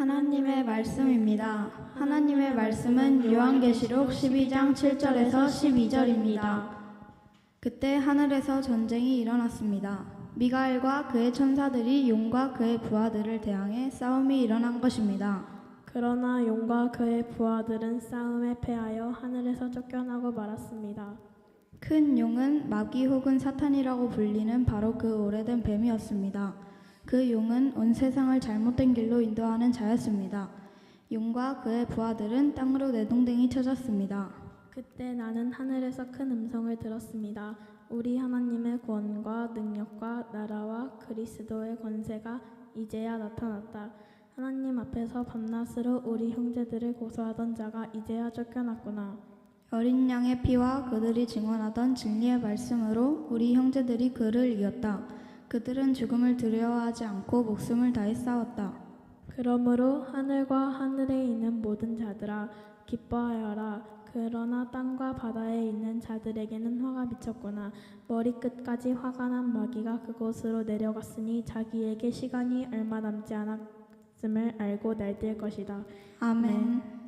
하나님의 말씀입니다. 하나님의 말씀은 요한계시록 12장 7절에서 12절입니다. 그때 하늘에서 전쟁이 일어났습니다. 미가엘과 그의 천사들이 용과 그의 부하들을 대항해 싸움이 일어난 것입니다. 그러나 용과 그의 부하들은 싸움에 패하여 하늘에서 쫓겨나고 말았습니다. 큰 용은 마귀 혹은 사탄이라고 불리는 바로 그 오래된 뱀이었습니다. 그 용은 온 세상을 잘못된 길로 인도하는 자였습니다. 용과 그의 부하들은 땅으로 내동댕이 쳐졌습니다. 그때 나는 하늘에서 큰 음성을 들었습니다. 우리 하나님의 구원과 능력과 나라와 그리스도의 권세가 이제야 나타났다. 하나님 앞에서 밤낮으로 우리 형제들을 고소하던 자가 이제야 쫓겨났구나. 어린 양의 피와 그들이 증언하던 진리의 말씀으로 우리 형제들이 그를 이겼다. 그들은 죽음을 두려워하지 않고 목숨을 다해 싸웠다. 그러므로 하늘과 하늘에 있는 모든 자들아 기뻐하여라. 그러나 땅과 바다에 있는 자들에게는 화가 미쳤구나. 머리끝까지 화가 난 마귀가 그곳으로 내려갔으니 자기에게 시간이 얼마 남지 않았음을 알고 날뛸 것이다. 아멘.